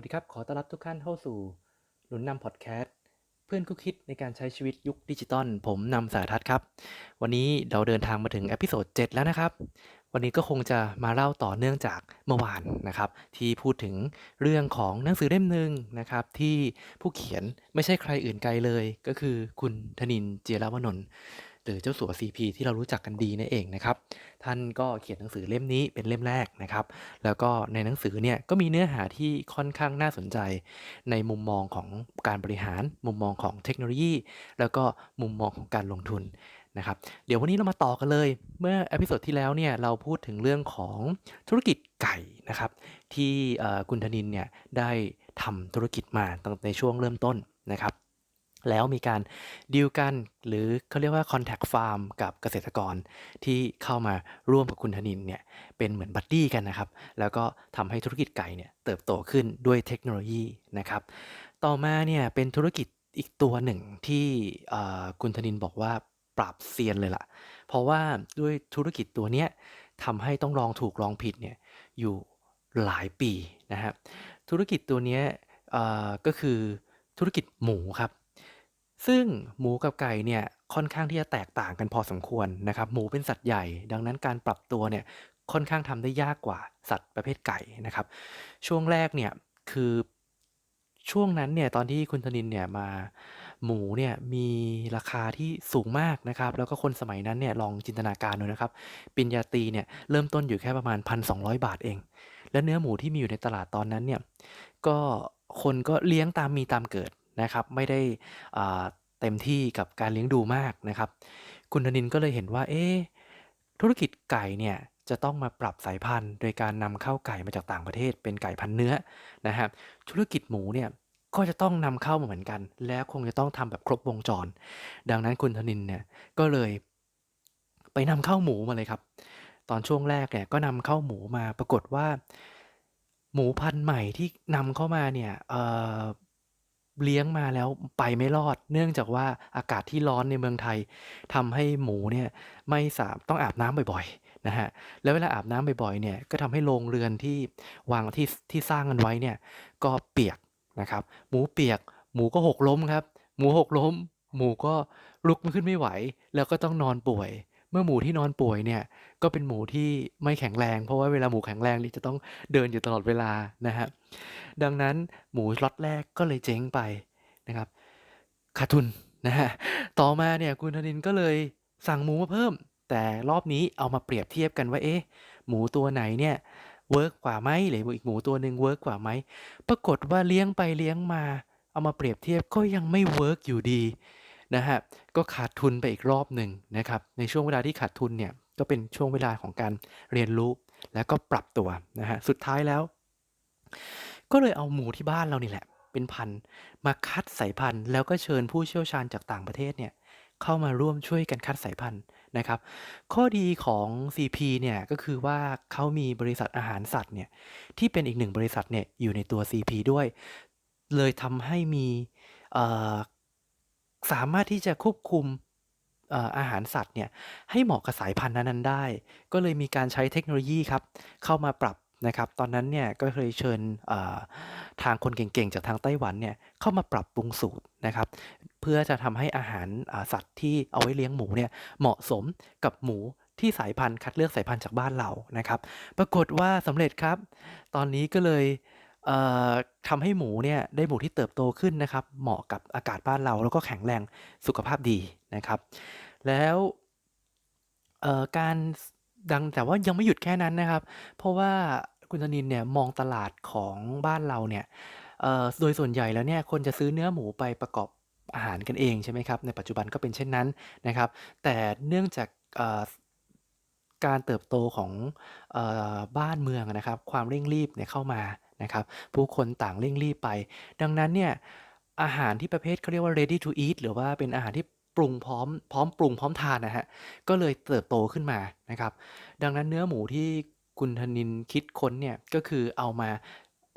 วัสดีครับ ขอต้อนรับทุกท่านเข้าสู่หนุนนำพอดแคสต์เพื่อนคู่คิดในการใช้ชีวิตยุคดิจิตอลผมนำสาทัศน์ครับ วันนี้เราเดินทางมาถึงอพิโซด7แล้วนะครับ วันนี้ก็คงจะมาเล่าต่อเนื่องจากเมื่อวานนะครับ ที่พูดถึงเรื่องของหนังสือเล่มหนึ่งนะครับ ที่ผู้เขียนไม่ใช่ใครอื่นไกลเลย ก็คือคุณธนินเจียรวนนท์ หรือเจ้าสัว CP ที่เรารู้จักกันดีนั่นเองนะครับ ท่านก็เขียนหนังสือเล่มนี้เป็นเล่มแรกนะครับ แล้วก็ในหนังสือเนี่ยก็มีเนื้อหาที่ค่อนข้างน่าสนใจ ในมุมมองของการบริหาร มุมมองของเทคโนโลยี แล้วก็มุมมองของการลงทุนนะครับ เดี๋ยววันนี้เรามาต่อกันเลย เมื่ออพิโซดที่แล้วเนี่ยเราพูดถึงเรื่องของธุรกิจไก่นะครับที่คุณธนินเนี่ยได้ทำธุรกิจมาตั้งในช่วงเริ่มต้นนะครับ แล้วมีการดีลกันหรือเขาเรียกว่า Contact Farm กับเกษตรกรที่เข้ามาร่วมกับคุณธนินเนี่ยเป็นเหมือนบัดดี้กันนะครับ แล้วก็ทำให้ธุรกิจไก่เนี่ยเติบโตขึ้นด้วยเทคโนโลยีนะครับ ต่อมาเนี่ยเป็นธุรกิจอีกตัวหนึ่งที่คุณธนินบอกว่าปราบเซียนเลยล่ะ เพราะว่าด้วยธุรกิจตัวเนี้ยทำให้ต้องลองถูกลองผิดเนี่ยอยู่หลายปีนะครับธุรกิจตัวเนี้ยก็คือธุรกิจหมูครับ ซึ่งหมูกับไก่เนี่ยค่อนข้างที่จะแตกต่างกันพอสมควรนะครับ หมูเป็นสัตว์ใหญ่ ดังนั้นการปรับตัวเนี่ยค่อนข้างทำได้ยากกว่าสัตว์ประเภทไก่นะครับ ช่วงแรกเนี่ยคือช่วงนั้นเนี่ยตอนที่คุณธนินเนี่ยมาหมูเนี่ยมีราคาที่สูงมากนะครับ แล้วก็คนสมัยนั้นเนี่ยลองจินตนาการดูนะครับปิญญาตีเนี่ยเริ่มต้นอยู่แค่ประมาณ 1,200 บาทเอง และเนื้อหมูที่มีอยู่ในตลาดตอนนั้นเนี่ยก็คนก็เลี้ยงตามมีตามเกิด นะครับ ไม่ได้อ่าเต็มที่กับการเลี้ยงดูมากนะครับ คุณธนินก็เลยเห็นว่า เอ๊ะธุรกิจไก่เนี่ยจะต้องมาปรับสายพันธุ์ โดยการนำเข้าไก่มาจากต่างประเทศ เป็นไก่พันธุ์เนื้อนะครับ ธุรกิจหมูเนี่ยก็จะต้องนำเข้ามาเหมือนกัน แล้วคงจะต้องทำแบบครบวงจร ดังนั้นคุณธนินเนี่ยก็เลยไปนำเข้าหมูมาเลยครับ ตอนช่วงแรกเนี่ยก็นำเข้าหมูมาปรากฏว่า หมูพันธุ์ใหม่ที่นำเข้ามาเนี่ยเอ่อ เลี้ยงมาแล้วไปไม่รอด เนื่องจากว่าอากาศที่ร้อนในเมืองไทยทำให้หมูเนี่ยไม่สามต้องอาบน้ำบ่อยๆนะฮะแล้วเวลาอาบน้ำบ่อยๆเนี่ยก็ทำให้โรงเรือนที่วางที่ที่สร้างกันไว้เนี่ยก็เปียกนะครับหมูเปียก หมูก็หกล้มครับ หมูหกล้ม หมูก็ลุกไม่ขึ้นไม่ไหว แล้วก็ต้องนอนป่วย เมื่อหมูที่นอนป่วยเนี่ย ก็เป็นหมูที่ไม่แข็งแรง เพราะว่าเวลาหมูแข็งแรงนี่จะต้องเดินอยู่ตลอดเวลานะฮะดังนั้นหมูล็อตแรกก็เลยเจ๊งไปนะครับขาดทุนนะฮะต่อมาเนี่ยคุณธนินก็เลยสั่งหมูมาเพิ่ม แต่รอบนี้เอามาเปรียบเทียบกันว่าเอ๊ะหมูตัวไหนเนี่ยเวิร์กกว่าไหมหรืออีกหมูตัวหนึ่งเวิร์กกว่าไหมปรากฏว่าเลี้ยงไปเลี้ยงมา เอามาเปรียบเทียบก็ยังไม่เวิร์กอยู่ดี นะฮะก็ขาดทุนไปอีกรอบหนึ่งนะครับในช่วงเวลาที่ขาดทุนเนี่ยก็เป็นช่วงเวลาของการเรียนรู้แล้วก็ปรับตัวนะฮะสุดท้ายแล้ว ก็เลยเอาหมูที่บ้านเรานี่แหละ เป็นพันมาคัดสายพันธุ์ แล้วก็เชิญผู้เชี่ยวชาญจากต่างประเทศเนี่ยเข้ามาร่วมช่วยกันคัดสายพันธุ์นะครับ ข้อดีของ CP เนี่ยก็คือว่าเขามีบริษัทอาหารสัตว์เนี่ยที่เป็นอีกหนึ่งบริษัทเนี่ยอยู่ในตัว CP ด้วย เลยทำให้มี สามารถที่จะควบคุมอาหารสัตว์เนี่ยให้เหมาะกับสายพันธุ์นั้นๆได้ ก็เลยมีการใช้เทคโนโลยีครับเข้ามาปรับนะครับ ตอนนั้นเนี่ยก็เคยเชิญทางคนเก่งๆ จากทางไต้หวันเนี่ยเข้ามาปรับปรุงสูตรนะครับ เพื่อจะทำให้อาหารสัตว์ที่เอาไว้เลี้ยงหมูเนี่ยเหมาะสมกับหมูที่สายพันธุ์คัดเลือกสายพันธุ์จากบ้านเรานะครับ ปรากฏว่าสำเร็จครับ ตอนนี้ก็เลย เอ่อ ทำให้หมูเนี่ยได้หมูที่เติบโตขึ้นนะครับ เหมาะกับอากาศบ้านเรา แล้วก็แข็งแรง สุขภาพดีนะครับ แล้ว เอ่อ การดัง แต่ว่ายังไม่หยุดแค่นั้นนะครับ เพราะว่าคุณธนินเนี่ยมองตลาดของบ้านเราเนี่ย เอ่อ โดยส่วนใหญ่แล้วเนี่ยคนจะซื้อเนื้อหมูไปประกอบอาหารกันเอง ใช่ไหมครับ ในปัจจุบันก็เป็นเช่นนั้นนะครับ แต่เนื่องจาก เอ่อการเติบโตของ เอ่อ บ้านเมืองอะนะครับ ความเร่งรีบเนี่ยเข้ามา นะครับ ผู้คนต่างเร่งรีบไป ดังนั้นเนี่ยอาหารที่ประเภทเขาเรียกว่า ready to eat หรือว่าเป็นอาหารที่ปรุงพร้อมพร้อมปรุงพร้อมทานนะฮะก็เลยเติบโตขึ้นมานะครับ ดังนั้นเนื้อหมูที่คุณธนินคิดค้นเนี่ยก็คือเอามา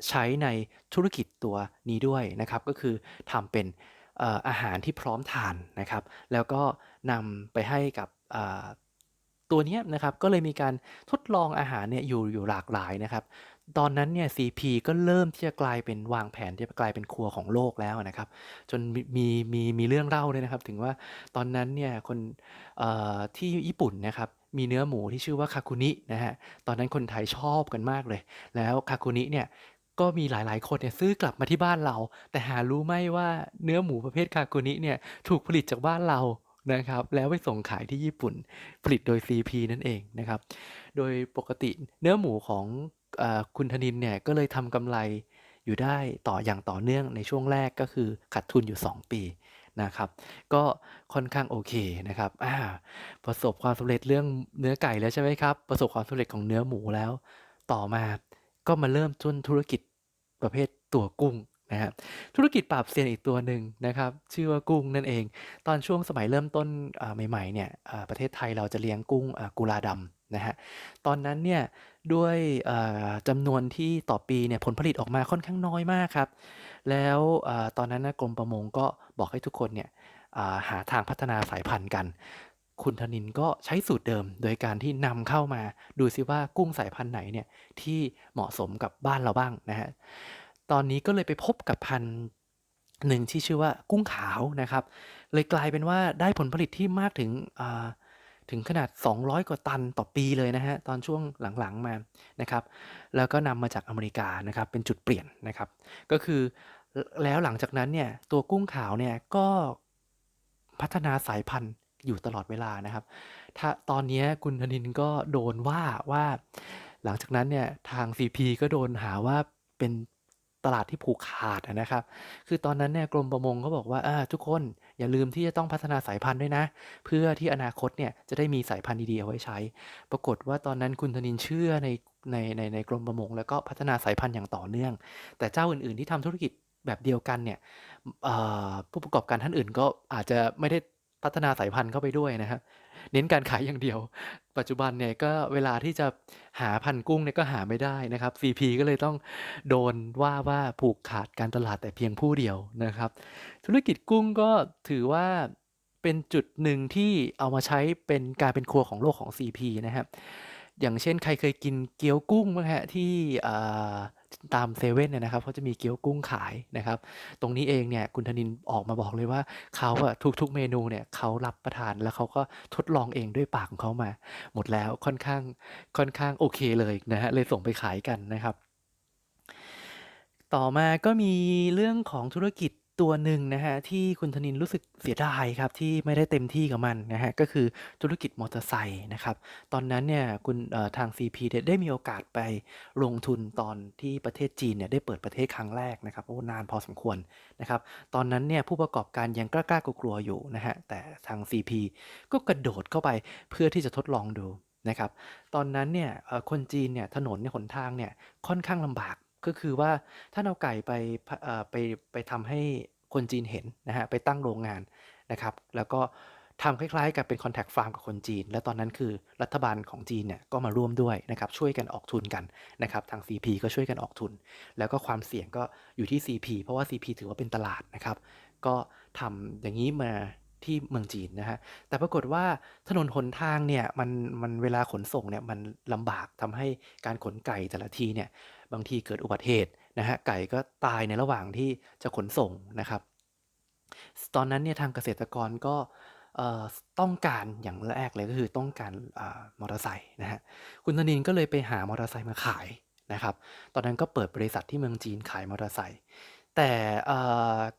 ใช้ในธุรกิจตัวนี้ด้วยนะครับ ก็คือทำเป็นอาหารที่พร้อมทานนะครับ แล้วก็นำไปให้กับตัวนี้นะครับก็เลยมีการทดลองอาหารเนี่ยอยู่อยู่หลากหลายนะครับ ตอนนั้นเนี่ย CP ก็เริ่มที่จะกลายเป็นวางแผนที่จะกลายเป็นครัวของโลกแล้วนะครับ จนมีมีมีเรื่องเล่าด้วยนะครับ ถึงว่าตอนนั้นเนี่ยคนที่ญี่ปุ่นนะครับมีเนื้อหมูที่ชื่อว่าคาคุนินะฮะ ตอนนั้นคนไทยชอบกันมากเลย แล้วคาคุนิเนี่ยก็มีหลายๆ คนเนี่ยซื้อกลับมาที่บ้านเรา แต่หารู้ไหมว่าเนื้อหมูประเภทคาคุนิเนี่ยถูกผลิตจากบ้านเรานะครับ แล้วไปส่งขายที่ญี่ปุ่น ผลิตโดย CP นั่นเองนะครับ โดยปกติเนื้อหมูของ ออคุณธนินเนี่ยก็เลยทำกำไรอยู่ได้ต่ออย่างต่อเนื่องในช่วงแรกก็คือขาดทุนอยู่ 2 ปีนะครับ ก็ค่อนข้างโอเคนะครับอ่าประสบความสำเร็จเรื่องเนื้อไก่แล้วใช่ไหมครับ ประสบความสำเร็จของเนื้อหมูแล้ว ต่อมาก็มาเริ่มต้นธุรกิจประเภทตัวกุ้งนะครับธุรกิจปราบเซียนอีกตัวหนึ่งนะครับ ชื่อว่ากุ้งนั่นเอง ตอนช่วงสมัยเริ่มต้นใหม่ๆเนี่ยประเทศไทยเราจะเลี้ยงกุ้งกุลาดำนะฮะตอนนั้นเนี่ย ด้วย อ่า จำนวนที่ต่อปีเนี่ยผลผลิตออกมาค่อนข้างน้อยมากครับ แล้ว อ่า ตอนนั้นนะกรมประมงก็บอกให้ทุกคนเนี่ย อ่า หาทางพัฒนาสายพันธุ์กัน คุณธนินก็ใช้สูตรเดิม โดยการที่นำเข้ามา ดูซิว่ากุ้งสายพันธุ์ไหนเนี่ยที่เหมาะสมกับบ้านเราบ้างนะฮะตอนนี้ก็เลยไปพบกับพันธุ์ หนึ่งที่ชื่อว่ากุ้งขาวนะครับ เลยกลายเป็นว่าได้ผลผลิตที่มากถึง อ่า ถึงขนาด 200 กว่าตันต่อปีเลยนะฮะตอนช่วงหลังๆมานะครับแล้วก็นำมาจากอเมริกานะครับเป็นจุดเปลี่ยนนะครับ ก็คือแล้วหลังจากนั้นเนี่ยตัวกุ้งขาวเนี่ยก็พัฒนาสายพันธุ์อยู่ตลอดเวลานะครับ ถ้าตอนนี้คุณธนินก็โดนว่าว่า หลังจากนั้นเนี่ยทาง CP ก็โดนหาว่าเป็น ตลาดที่ผูกขาดนะครับ คือตอนนั้นเนี่ยกรมประมงก็บอกว่าาทุกคนอย่าลืมที่จะต้องพัฒนาสายพันธุ์ด้วยนะ เพื่อที่อนาคตเนี่ยจะได้มีสายพันธุ์ดีๆเอาไว้ใช้ ปรากฏว่าตอนนั้นคุณธนินเชื่อในในในในกรมประมง แล้วก็พัฒนาสายพันธุ์อย่างต่อเนื่อง แต่เจ้าอื่นๆที่ทำธุรกิจแบบเดียวกันเนี่ยผู้ประกอบการท่านอื่นก็อาจจะไม่ได้พัฒนาสายพันธุ์เข้าไปด้วยนะครับ เน้นการขายอย่างเดียว ปัจจุบันเนี่ยก็เวลาที่จะหาพันกุ้งเนี่ยก็หาไม่ได้นะครับ CP ก็เลยต้องโดนว่าว่าผูกขาดการตลาดแต่เพียงผู้เดียวนะครับ ธุรกิจกุ้งก็ถือว่าเป็นจุดหนึ่งที่เอามาใช้เป็นการเป็นครัวของโลกของ CP นะครับอย่างเช่นใครเคยกินเกี๊ยวกุ้งไหมฮะที่ ตามเซเว่นเนี่ยนะครับเขาจะมีเกี๊ยวกุ้งขายนะครับ ตรงนี้เองเนี่ยคุณธนินออกมาบอกเลยว่าเขาอะทุกๆเมนูเนี่ยเขารับประทานแล้วเขาก็ทดลองเองด้วยปากของเขามา หมดแล้วค่อนข้างค่อนข้างโอเคเลยนะฮะเลยส่งไปขายกันนะครับ ต่อมาก็มีเรื่องของธุรกิจ ตัวหนึ่งนะฮะที่คุณธนินรู้สึกเสียดายครับที่ไม่ได้เต็มที่กับมันนะฮะก็คือธุรกิจมอเตอร์ไซค์นะครับตอนนั้นเนี่ยคุณเอ่อทาง CP เนี่ยได้มีโอกาสไปลงทุนตอนที่ประเทศจีนเนี่ยได้เปิดประเทศครั้งแรกนะครับโอ้นานพอสมควรนะครับตอนนั้นเนี่ยผู้ประกอบการยังกล้าๆกลัวๆอยู่นะฮะแต่ทาง CP ก็กระโดดเข้าไปเพื่อที่จะทดลองดูนะครับตอนนั้นเนี่ยเอ่อคนจีนเนี่ยถนนในยหนทางเนี่ยค่อนข้างลำบาก ก็คือว่าถ้าเอาไก่ไปเอ่อไปไปทำให้คนจีนเห็นนะฮะ ไปตั้งโรงงานนะครับ แล้วก็ทำคล้ายๆ กับเป็น Contact Farm กับคนจีน และตอนนั้นคือรัฐบาลของจีนเนี่ยก็มาร่วมด้วยนะครับ ช่วยกันออกทุนกันนะครับ ทาง CP ก็ช่วยกันออกทุน แล้วก็ความเสี่ยงก็อยู่ที่ CP เพราะว่า CP ถือว่าเป็นตลาดนะครับ ก็ทำอย่างนี้มาที่เมืองจีนนะฮะ แต่ปรากฏว่าถนนหนทางเนี่ยมันมันเวลาขนส่งเนี่ยมันลำบากทำให้การขนไก่แต่ละทีเนี่ย บางทีเกิดอุบัติเหตุนะฮะไก่ก็ตายในระหว่างที่จะขนส่งนะครับ ตอนนั้นเนี่ยทางเกษตรกรก็ต้องการอย่างแรกเลยก็คือต้องการอมอเตอร์ไซค์นะฮะคุณธนินก็เลยไปหามอเตอร์ไซค์มาขายนะครับ ตอนนั้นก็เปิดบริษัทที่เมืองจีนขายมอเตอร์ไซค์แต่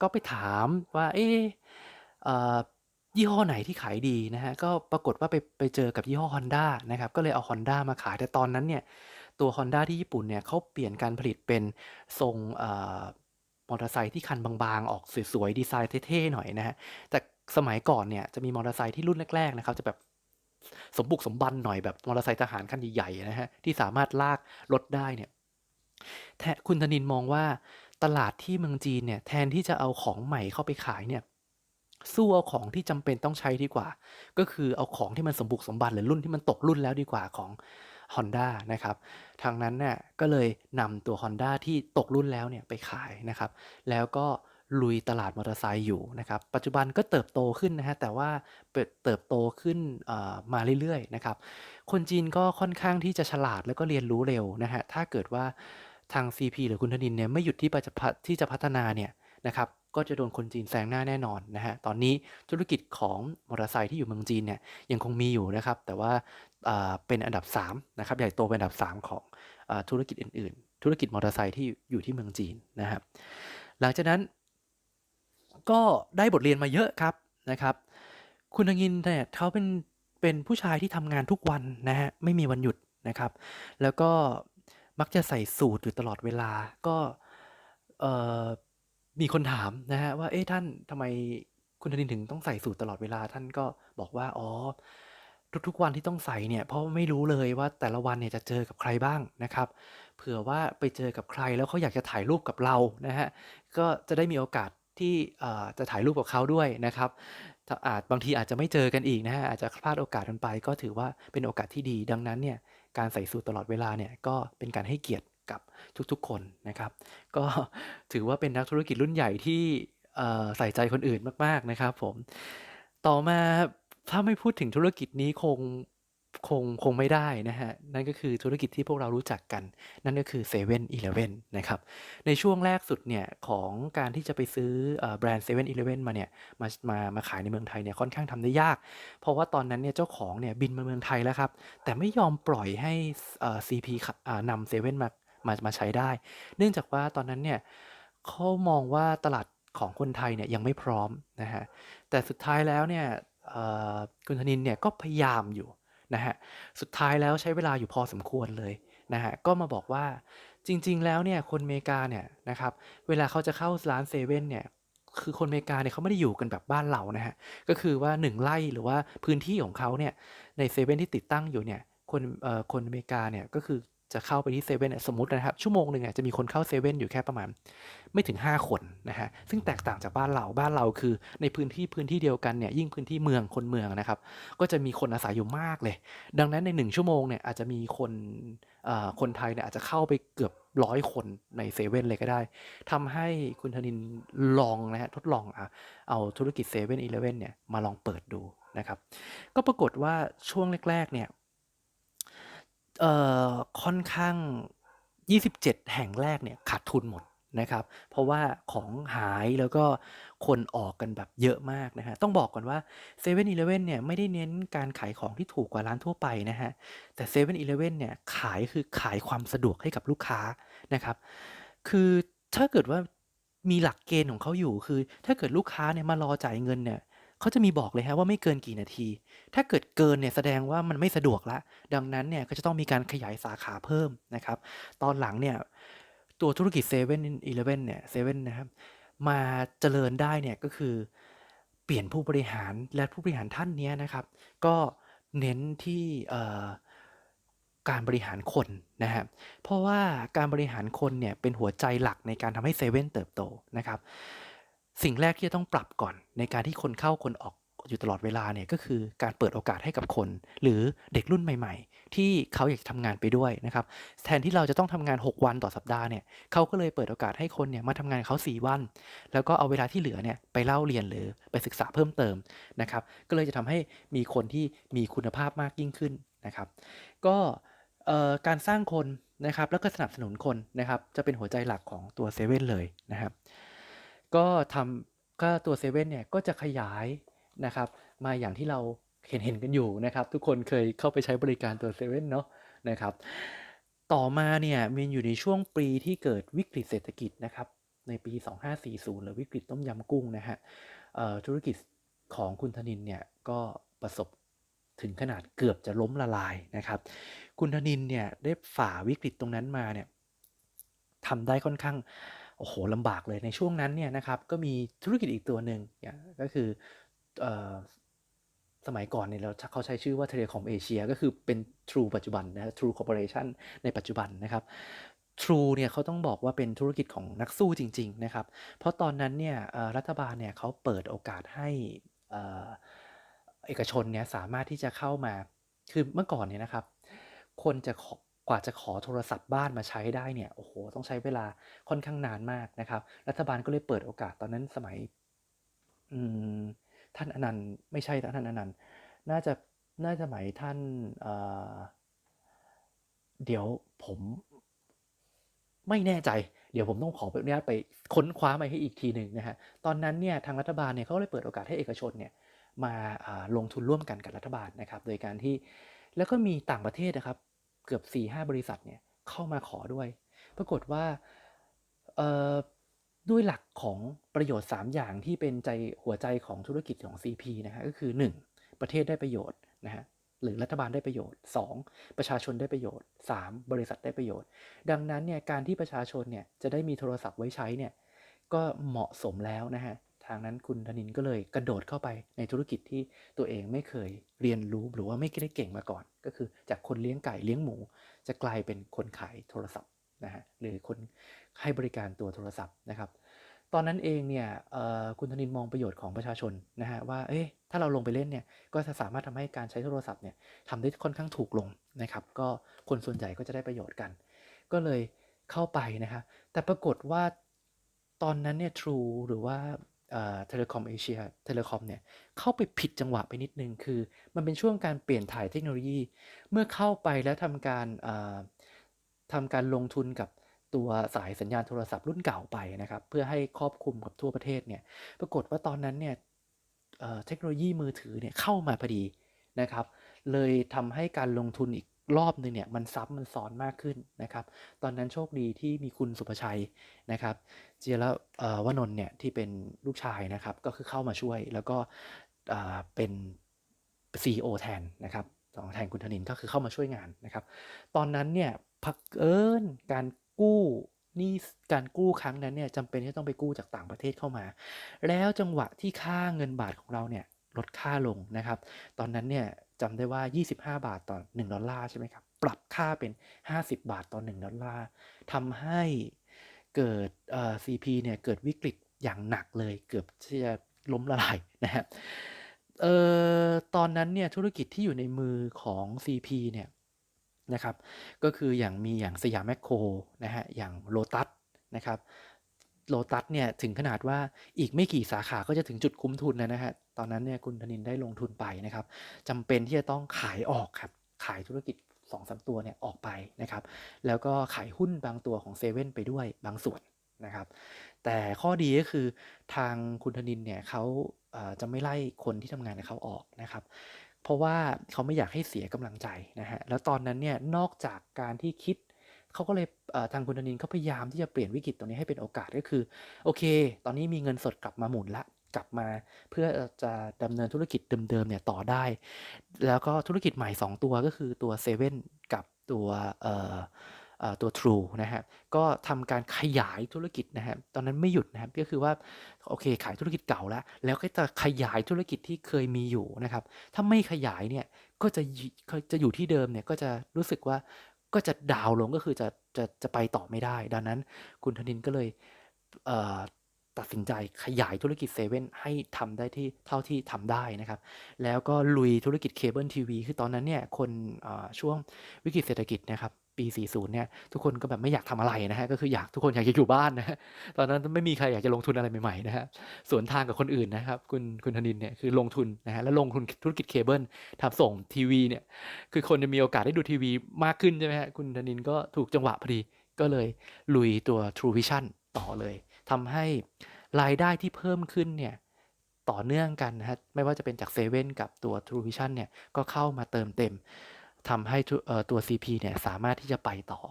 ก็ไปถามว่าเอ๊ะเอยี่ห้อไหนที่ขายดีนะฮะก็ปรากฏว่าไปไปเจอกับยี่ห้อ Honda นะครับก็เลยเอา Honda มาขายแต่ตอนนั้นเนี่ย ตัว Honda ที่ญี่ปุ่นเนี่ยเขาเปลี่ยนการผลิตเป็นทรงมอเตอร์ไซค์ที่คันบางๆ ออกสวยๆ ดีไซน์เท่ๆ หน่อยนะฮะ แต่สมัยก่อนเนี่ยจะมีมอเตอร์ไซค์ที่รุ่นแรกๆ นะครับ จะแบบสมบุกสมบันหน่อยแบบมอเตอร์ไซค์ทหารคันใหญ่ๆ นะฮะ ที่สามารถลากรถได้เนี่ยแทคุณธนินมองว่าตลาดที่เมืองจีนเนี่ยแทนที่จะเอาของใหม่เข้าไปขายเนี่ยสู้เอาของที่จำเป็นต้องใช้ดีกว่า ก็คือเอาของที่มันสมบุกสมบันหรือรุ่นที่มันตกรุ่นแล้วดีกว่าของ Honda นะครับทางนั้นเนี่ยก็เลยนำตัว Honda ที่ตกรุ่นแล้วเนี่ยไปขายนะครับ แล้วก็ลุยตลาดมอเตอร์ไซค์อยู่นะครับ ปัจจุบันก็เติบโตขึ้นนะฮะ แต่ว่าเติบโตขึ้นมาเรื่อยๆนะครับ คนจีนก็ค่อนข้างที่จะฉลาดแล้วก็เรียนรู้เร็วนะฮะ ถ้าเกิดว่าทาง CP หรือคุณธนินเนี่ยไม่หยุดที่จะที่จะพัฒนาเนี่ยนะครับ ก็จะโดนคนจีนแซงหน้าแน่นอนนะฮะ ตอนนี้ธุรกิจของมอเตอร์ไซค์ที่อยู่เมืองจีนเนี่ยยังคงมีอยู่นะครับ แต่ว่าเป็นอันดับ3นะครับ ใหญ่โตเป็นอันดับ 3 ของธุรกิจอื่น ๆ ธุรกิจมอเตอร์ไซค์ที่อยู่ที่เมืองจีนนะครับ หลังจากนั้นก็ได้บทเรียนมาเยอะครับนะครับ คุณธงินเนี่ยเขาเป็นเป็นผู้ชายที่ทำงานทุกวันนะฮะ ไม่มีวันหยุดนะครับ แล้วก็มักจะใส่สูทอยู่ตลอดเวลา ก็เอ่อ มีคนถามนะฮะว่า เอ๊ะ ท่านทำไมคุณธนินถึงต้องใส่สูทตลอดเวลา ท่านก็บอกว่า อ๋อ ทุก ๆ วันที่ต้องใส่เนี่ย เพราะไม่รู้เลยว่าแต่ละวันเนี่ยจะเจอกับใครบ้างนะครับ เผื่อว่าไปเจอกับใครแล้วเขาอยากจะถ่ายรูปกับเรานะฮะก็จะได้มีโอกาสที่ เอ่อ จะถ่ายรูปกับเขาด้วยนะครับ ถ้าอาจ บางทีอาจจะไม่เจอกันอีกนะฮะอาจจะพลาดโอกาสกันไป ก็ถือว่าเป็นโอกาสที่ดี ดังนั้นเนี่ย การใส่สูทตลอดเวลาเนี่ย ก็เป็นการให้เกียรติ กับทุกๆคนนะครับ ก็ถือว่าเป็นนักธุรกิจรุ่นใหญ่ที่ใส่ใจคนอื่นมาก ๆนะครับผมต่อมาถ้าไม่พูดถึงธุรกิจนี้คงคงคงไม่ได้นะฮะ นั่นก็คือธุรกิจที่พวกเรารู้จักกัน นั่นก็คือ7 e เ e ่ e อนะครับ ในช่วงแรกสุดเนี่ย ของการที่จะไปซื้ออแบรนด์7 e เ e ่ e มาเนี่ยมามามาขายในเมืองไทยเนี่ยค่อนข้างทำได้ยาก เพราะว่าตอนนั้นเนี่ยเจ้าของเนี่ยบินมาเมืองไทยแล้วครับ แต่ไม่ยอมปล่อยให้เอ่อ CP นำเซเว่นมา มามาใช้ได้ เนื่องจากว่าตอนนั้นเนี่ยเขามองว่าตลาดของคนไทยเนี่ยยังไม่พร้อมนะฮะแต่สุดท้ายแล้วเนี่ยคุณธนินเนี่ยก็พยายามอยู่นะฮะสุดท้ายแล้วใช้เวลาอยู่พอสมควรเลยนะฮะก็มาบอกว่าจริง ๆ แล้วเนี่ยคนอเมริกาเนี่ยนะครับเวลาเขาจะเข้าร้านเซเว่นเนี่ยคือคนอเมริกาเนี่ยเขาไม่ได้อยู่กันแบบบ้านเรานะฮะก็คือว่าหนึ่งไร่หรือว่าพื้นที่ของเขาเนี่ยในเซเว่นที่ติดตั้งอยู่เนี่ยคนเอ่อคนอเมริกาเนี่ยก็คือ จะเข้าไปที่เซเว่นสมมตินะครับ ชั่วโมงหนึ่งเนี่ยจะมีคนเข้าเซเว่นอยู่แค่ประมาณ ไม่ถึง 5 คนนะฮะซึ่งแตกต่างจากบ้านเราบ้านเราคือ ในพื้นที่พื้นที่เดียวกันเนี่ยยิ่งพื้นที่เมืองคนเมืองนะครับ ก็จะมีคนอาศัยอยู่มากเลย ดังนั้นใน 1 ชั่วโมงเนี่ยอาจจะมีคนคนไทยเนี่ยอาจจะเข้าไปเกือบร้อยคนในเซเว่นเลยก็ได้ทำให้คุณธนินลองนะฮะทดลองอะเอาธุรกิจเซเว่นอีเลฟเว่นเนี่ยมาลองเปิดดูนะครับ ก็ปรากฏว่าช่วงแรกๆเนี่ย เอ่อ ค่อนข้าง 27 แห่งแรกเนี่ยขาดทุนหมดนะครับ เพราะว่าของหายแล้วก็คนออกกันแบบเยอะมากนะฮะต้องบอกก่อนว่า 7 e เ e ่ e อเนี่ยไม่ได้เน้นการขายของที่ถูกกว่าร้านทั่วไปนะฮะแต่ 7 e เ e ่ e อเนี่ยขาย คือขายความสะดวกให้กับลูกค้านะครับ คือถ้าเกิดว่ามีหลักเกณฑ์ของเขาอยู่ คือถ้าเกิดลูกค้าเนี่ยมารอจ่ายเงินเนี่ย เขาจะมีบอกเลยฮะว่าไม่เกินกี่นาที ถ้าเกิดเกินเนี่ยแสดงว่ามันไม่สะดวกละ ดังนั้นเนี่ยก็จะต้องมีการขยายสาขาเพิ่มนะครับ ตอนหลังเนี่ยตัวธุรกิจ7 e เ e ่ e อเนี่ยเซเว่นนะครับมาเจริญได้เนี่ยก็คือเปลี่ยนผู้บริหารและผู้บริหารท่านนี้นะครับ ก็เน้นที่การบริหารคนนะครับเพราะว่าการบริหารคนเนี่ยเป็นหัวใจหลักในการทำให้เซเว่นเติบโตนะครับ สิ่งแรกที่จะต้องปรับก่อนในการที่คนเข้าคนออกอยู่ตลอดเวลาเนี่ยก็คือการเปิดโอกาสให้กับคน หรือเด็กรุ่นใหม่ ๆ ที่เขาอยากจะทำงานไปด้วยนะครับแทนที่เราจะต้องทำงาน 6 วันต่อสัปดาห์เนี่ยเขาก็เลยเปิดโอกาสให้คนเนี่ยมาทำงานเขา 4 วัน แล้วก็เอาเวลาที่เหลือเนี่ยไปเล่าเรียนหรือไปศึกษาเพิ่มเติมนะครับก็เลยจะทำให้มีคนที่มีคุณภาพมากยิ่งขึ้นนะครับก็การสร้างคนนะครับแล้วก็สนับสนุนคนนะครับจะเป็นหัวใจหลักของตัวเซเว่นเลยนะครับ ก็ทำก็ตัวเซเว่นเนี่ยก็จะขยายนะครับ มาอย่างที่เราเห็นเห็นกันอยู่นะครับ ทุกคนเคยเข้าไปใช้บริการตัวเซเว่นเนาะนะครับ ต่อมาเนี่ยมันอยู่ในช่วงปีที่เกิดวิกฤตเศรษฐกิจนะครับ ในปี 2540 หรือวิกฤตต้มยำกุ้งนะฮะธุรกิจของคุณธนินเนี่ยก็ประสบถึงขนาดเกือบจะล้มละลายนะครับ คุณธนินเนี่ยได้ฝ่าวิกฤตตรงนั้นมาเนี่ยทำได้ค่อนข้าง โอ้โหลำบากเลยในช่วงนั้นเนี่ยนะครับก็มีธุรกิจอีกตัวหนึ่งก็คือออสมัยก่อนเนี่ยเราเขาใช้ชื่อว่า Telecom Asia ก็คือเป็น True ปัจจุบันนะ True Corporation ในปัจจุบันนะครับ True เนี่ยเขาต้องบอกว่าเป็นธุรกิจของนักสู้จริง ๆ นะครับ เพราะตอนนั้นเนี่ยรัฐบาลเนี่ยเขาเปิดโอกาสให้เอ่อเอกชนเนี่ยสามารถที่จะเข้ามาคือเมื่อก่อนเนี่ยนะครับ คนจะขอ กว่าจะขอโทรศัพท์บ้านมาใช้ได้เนี่ยโอ้โหต้องใช้เวลาค่อนข้างนานมากนะครับ รัฐบาลก็เลยเปิดโอกาสตอนนั้นสมัยท่านอนันต์ไม่ใช่ท่านอนันต์น่าจะน่าจะหมายท่านเดี๋ยวผมไม่แน่ใจ เดี๋ยวผมต้องขออนุญาตไปค้นคว้ามาให้อีกทีหนึ่งนะฮะ ตอนนั้นเนี่ยทางรัฐบาลเนี่ยเขาเลยเปิดโอกาสให้เอกชนเนี่ยมาลงทุนร่วมกันกับรัฐบาลนะครับ โดยการที่แล้วก็มีต่างประเทศนะครับ เกือบ4ี่ห้าบริษัทเนี่ยเข้ามาขอด้วย ปรากฏว่าด้วยหลักของประโยชน์ 3 อย่างที่เป็นใจหัวใจของธุรกิจของ CP นะฮะก็คือ 1. ประเทศได้ประโยชน์นะฮะหรือรัฐบาลได้ประโยชน์ 2. ประชาชนได้ประโยชน์ 3. บริษัทได้ประโยชน์ ดังนั้นเนี่ยการที่ประชาชนเนี่ยจะได้มีโทรศัพท์ไว้ใช้เนี่ยก็เหมาะสมแล้วนะฮะ ทางนั้นคุณธนินก็เลยกระโดดเข้าไปในธุรกิจที่ตัวเองไม่เคยเรียนรู้หรือว่าไม่ได้เก่งมาก่อน ก็คือจากคนเลี้ยงไก่เลี้ยงหมู จะกลายเป็นคนขายโทรศัพท์นะฮะหรือคนให้บริการตัวโทรศัพท์นะครับ ตอนนั้นเองเนี่ยคุณธนินมองประโยชน์ของประชาชนนะฮะว่าเอ๊ะถ้าเราลงไปเล่นเนี่ยก็จะสามารถทำให้การใช้โทรศัพท์เนี่ยทำได้ค่อนข้างถูกลงนะครับ ก็คนส่วนใหญ่ก็จะได้ประโยชน์กัน ก็เลยเข้าไปนะครับแต่ปรากฏว่าตอนนั้นเนี่ย True หรือว่า เทเลคอมเอเชียเทเลคอมเนี่ยเข้าไปผิดจังหวะไปนิดนึง คือ มันเป็นช่วงการเปลี่ยนถ่ายเทคโนโลยี เมื่อเข้าไปแล้วทำการทำการลงทุนกับตัวสายสัญญาณโทรศัพท์รุ่นเก่าไปนะครับ เพื่อให้ครอบคลุมกับทั่วประเทศเนี่ยปรากฏว่าตอนนั้นเนี่ยเทคโนโลยีมือถือเนี่ยเข้ามาพอดีนะครับ เลยทำให้การลงทุนอีกรอบหนึ่งเนี่ยมันซับมันซ้อนมากขึ้นนะครับ ตอนนั้นโชคดีที่มีคุณสุภชัยนะครับ จียรวนนท์เนี่ยที่เป็นลูกชายนะครับก็คือเข้ามาช่วยแล้วก็เป็น CEO แทนนะครับของแทนคุณธนินก็คือเข้ามาช่วยงานนะครับ ตอนนั้นเนี่ยพักเอิญการกู้นี่การกู้ครั้งนั้นเนี่ยจำเป็นที่ต้องไปกู้จากต่างประเทศเข้ามา แล้วจังหวะที่ค่าเงินบาทของเราเนี่ยลดค่าลงนะครับ ตอนนั้นเนี่ยจำได้ว่า 25 บาทต่อ 1 ดอลลาร์ใช่ไหมครับ ปรับค่าเป็น 50 บาทต่อ 1 ดอลลาร์ทำให้ เกิดเอ่อ CP เนี่ยเกิดวิกฤตอย่างหนักเลยเกือบจะล้มละลายนะฮะเอ่อตอนนั้นเนี่ยธุรกิจที่อยู่ในมือของ CP เนี่ยนะครับก็คืออย่างมีอย่างสยามแมคโครนะฮะอย่างโลตัสนะครับโลตัสเนี่ยถึงขนาดว่าอีกไม่กี่สาขาก็จะถึงจุดคุ้มทุนนะฮะตอนนั้นเนี่ยคุณธนินได้ลงทุนไปนะครับจำเป็นที่จะต้องขายออกครับขายธุรกิจ 2อสตัวเนี่ยออกไปนะครับ แล้วก็ขายหุ้นบางตัวของเซเว่นไปด้วยบางส่วนนะครับ แต่ข้อดีก็คือทางคุณธนินเนี่ยเขาจะไม่ไล่คนที่ทำงานกับเขาออกนะครับ เพราะว่าเขาไม่อยากให้เสียกำลังใจนะฮะ แล้วตอนนั้นเนี่ยนอกจากการที่คิดเขาก็เลยทางคุณธนินเขาพยายามที่จะเปลี่ยนวิกฤตตรงนี้ให้เป็นโอกาสก็คือ โอเค ตอนนี้มีเงินสดกลับมาหมุนละ กลับมาเพื่อจะดำเนินธุรกิจเดิมๆเนี่ยต่อได้ แล้วก็ธุรกิจใหม่ 2 ตัวก็คือตัวเซเว่นกับตัวตัว True นะครับก็ทำการขยายธุรกิจนะครับตอนนั้นไม่หยุดนะครับก็คือว่าโอเคขายธุรกิจเก่าแล้ว แล้วก็จะขยายธุรกิจที่เคยมีอยู่นะครับถ้าไม่ขยายเนี่ยก็จะจะอยู่ที่เดิมเนี่ยก็จะรู้สึกว่าก็จะดาวลงก็คือจะจะจะไปต่อไม่ได้ ดังนั้นคุณธนินก็เลย ตัดสินใจขยายธุรกิจเซเว่นให้ทำได้ที่เท่าที่ทำได้นะครับ แล้วก็ลุยธุรกิจเคเบิลทีวีคือตอนนั้นเนี่ยคนช่วงวิกฤตเศรษฐกิจนะครับปี 40 เนี่ย ทุกคนก็แบบไม่อยากทำอะไรนะฮะ ก็คืออยากทุกคนอยากจะอยู่บ้านนะฮะตอนนั้นไม่มีใครอยากจะลงทุนอะไรใหม่ๆนะฮะ สวนทางกับคนอื่นนะครับ คุณคุณธนินเนี่ยคือลงทุนนะฮะ แล้วลงทุนธุรกิจเคเบิลทำส่งทีวีเนี่ย คือคนจะมีโอกาสได้ดูทีวีมากขึ้นใช่ไหมฮะ คุณธนินก็ถูกจังหวะพอดี ก็เลยลุยตัว True Vision ต่อเลย ทำให้รายได้ที่เพิ่มขึ้นเนี่ยต่อเนื่องกันนะฮะไม่ว่าจะเป็นจากเซเว่นกับตัว True Vision เนี่ยก็เข้ามาเติมเต็มทำให้ตัว CP เนี่ยสามารถที่จะไปต่อ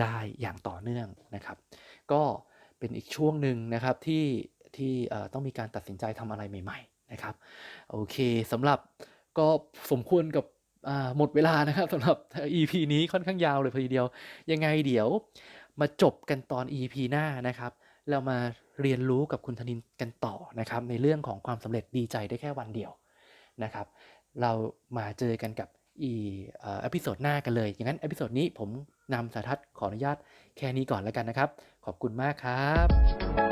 ได้อย่างต่อเนื่องนะครับ ก็เป็นอีกช่วงหนึ่งนะครับที่ที่ต้องมีการตัดสินใจทำอะไรใหม่ๆนะครับโอเคสำหรับก็สมควรกับหมดเวลานะครับสำหรับ EP นี้ค่อนข้างยาวเลยพอดีเดียว ยังไงเดี๋ยวมาจบกันตอน EP หน้านะครับ เรามาเรียนรู้กับคุณธนินกันต่อนะครับ ในเรื่องของความสำเร็จดีใจได้แค่วันเดียวนะครับ เรามาเจอกันกับอีเอพิโซดหน้ากันเลย อย่างนั้นเอพิโซดนี้ผมนำสาทัศน์ขออนุญาตแค่นี้ก่อนแล้วกันนะครับ ขอบคุณมากครับ